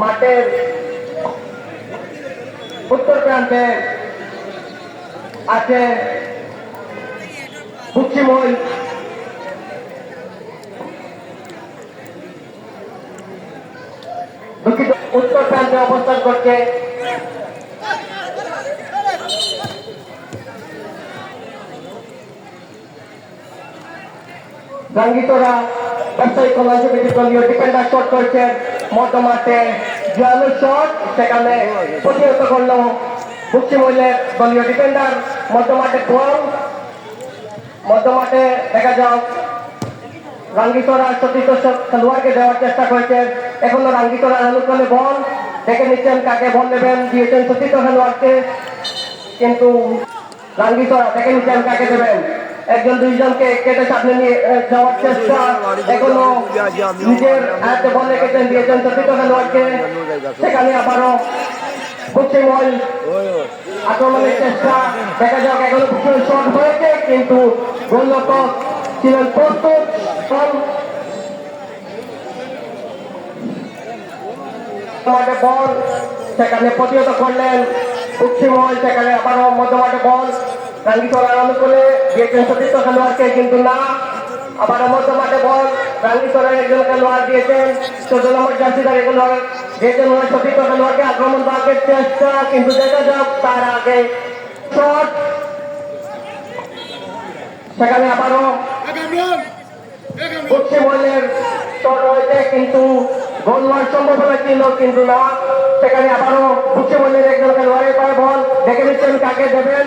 মাঠের উত্তর প্রান্তে আছে বুচ্চিমই দুঃখিত, উত্তর প্রান্তে অবস্থান করছে গাঙ্গিতরা ব্যবসায়ী দলীয় ডিফেন্ডার শট করেছেন। মধ্য মাঠে জয়ালু শট সেখানে প্রতিহত করল মহিলের দলীয় ডিফেন্ডার মধ্য মাঠে বল মধ্য দেখা যাও রাঙ্গিতরা সতীর্থ খেলোয়াড়কে দেওয়ার চেষ্টা করেছেন এখনও রাঙ্গিতরা অনুকূলে বল। দেখে নিচ্ছেন কাকে বল নেবেন, দিয়েছেন সতীর্থ খেলোয়াড়কে। কিন্তু রাঙ্গিতরা দেখে নিচ্ছেন কাকে দেবেন। একজন দুইজনকে কেটে সামনে নিয়ে যাওয়ার চেষ্টা। এখনও নিজের হাতে বল রেখেছেন দিয়েছেন সতীর্থ খেলোয়াড়কে। সেখানে আবারও বুদ্ধিময় আক্রমণের চেষ্টা। দেখা যাক এখনও কিছু শট হয়েছে, কিন্তু গোলরক্ষক ছিলেন প্রস্তুত। মাঠে বল, সেখানে প্রতিহত করলেন উচ্ছিময় সেখানে আবারও মধ্যমাঠে বল। রাঙ্গিতলার অনুকূলে দিয়েছেন সতীর্থ খেলোয়াড়কে, কিন্তু না। আবারও মধ্যমাঠে বল রাঙ্গিতলার একজন খেলোয়াড় দিয়েছেন। চোদ্দ নম্বর জার্সিদার খেলোয়াড় দিয়েছেন ওনার সতীর্থ খেলোয়াড়কে আক্রমণ বাকের চেষ্টা, কিন্তু দেখা যাক তার আগে শট। সেখানে আবারও মূল্যের শট হয়েছে কিন্তু গোল হওয়ার সম্ভাবনা ছিল কিন্তু না। সেখানে আবারও মূল্যের একজন খেলোয়াড়ের পায়ে বল। দেখে নিচ্ছেন কাকে দেবেন।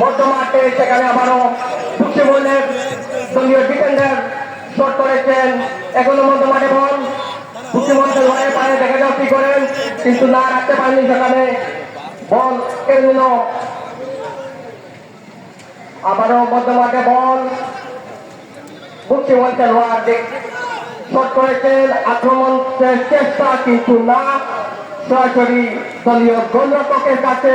মধ্য মাঠে সেখানে আবারও বলে দলীয় ডিফেন্ডার শট করেছেন এখনও মধ্য মাঠে বল। লড়াই করেন, কিন্তু না রাখতে পারেননি সেখানে। বল কেড়ে আবারও মধ্য মাঠে বল। বলতে দেখ শট করেছেন। আক্রমণ চেষ্টা কিন্তু না। সরাসরি দলীয় গোলরক্ষকের কাছে